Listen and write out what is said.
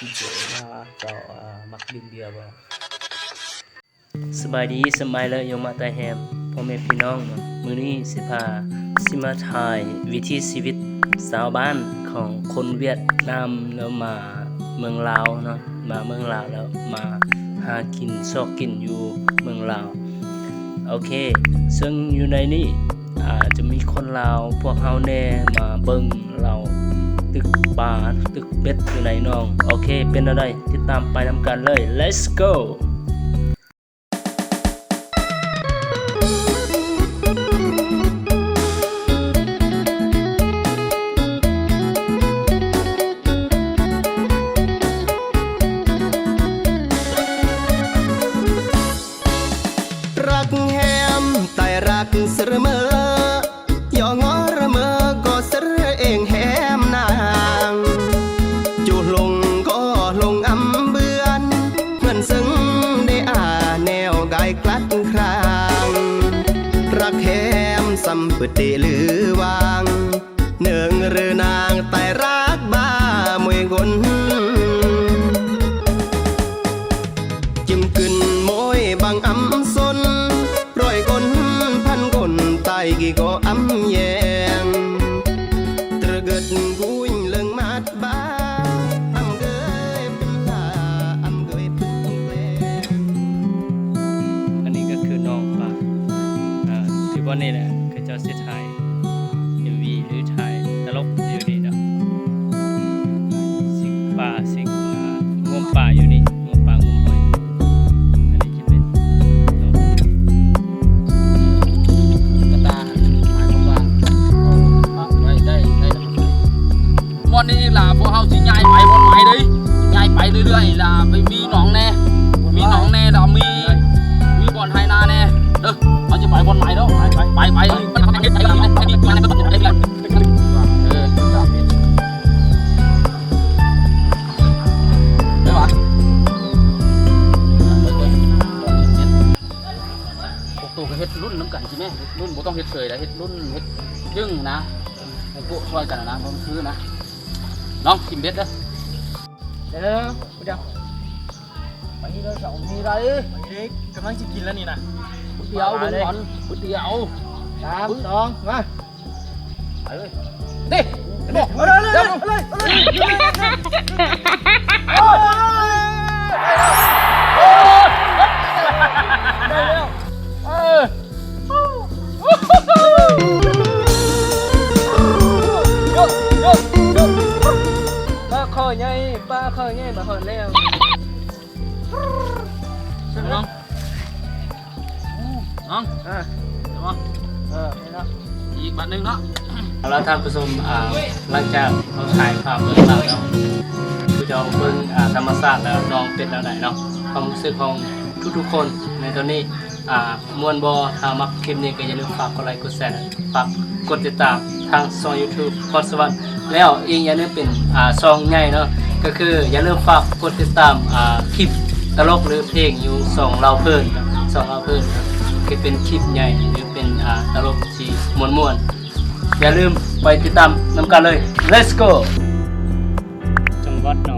พี่เจมาเจ้าอ่ามักดื่มเบียร์บ่สบายดีสบายเลยยมมาตาแฮมพ่อแม่พี่น้องมือนี้สิพาสิมาถ่ายวิถีชีวิตชาวบ้านของคนเวียดนามแล้วมาเมืองลาวเนาะมาเมืองลาวแล้วมาหากินซอกกินอยู่เมืองลาวโอเค ซึ่งอยู่ในนี้อาจะมีคนลาวพวกเฮาแน่มาเบิ่งเรา ตึกป่าตึกเป็ดอยู่ในน้อง โอเค เป็นอะไรติดตามไปนำกันเลย let's go รักแฮมแต่รักเสมอ มสัมปติหรือวางเนืองหรือนางแต่รักบ้ามวยกนจิมกึนมอยบางอำสนร้อยคนพันคนตายกี่ก็อำแยงตระเกิดกุยเลิงมาดบ้าวันนี้ก็คือน้องป่าอ่าที่ว่านี่แหละ เจ้าเสียไทย MV หรือไทยตลกอยู่นี่เนาะสิงป่าสิงป่างมป่าอยู่นี่ รุ่นน้ำกันใช่ไหมรุ่นบ่ต้องเฮ็ดเคยนะเฮ็ดรุ่นเฮ็ดยึ่งนะให้พวกช่วยกันนะเพราะมันคือนะน้องกินเบ็ดเด้อเดี๋ยวกูจะไปนี่เราสองมีอะไรเอ๊ะกำลังจะกินแล้วนี่นะก๋วยเตี๋ยวลุงหอนก๋วยเตี๋ยวสามสองมาไปเลยดิดิเอาเลยเอาเลยเอาเลยเอาเลย หญ่มาหอนแล้วน้องน้องอะเดี๋ยวมาเออนี่เนาะอีกบัตรหนึ่งเนาะเอาละท่านผู้ชมอ่าหลังจากเราถ่ายภาพเรื่องราวแล้วคือจะเอาเบิ่งอ่าธรรมศาสตร์แล้วน้องเป็นแล้วไหนเนาะความรู้สึกของทุกๆคนในตอนนี้อ่ามวนบอถ้ามักคลิปนี้ก็อย่าลืมฝากกดไลค์กดแชร์ฝากกดติดตามทางช่อง YouTube พอดสวรรค์แล้วอีกอย่าลืมเป็นอ่าช่องใหญ่เนาะ ก็คืออย่าลืมฝากกดติดตามอ่าคลิปตลกหรือเพลงอยู่สองเราเพิ่นสองเราเพิ่นครับคือเป็นคลิปใหญ่หรือเป็นอ่าตลกที่ม่วนๆอย่าลืมไปติดตามนำกันเลย let's go จังหวัดหนอง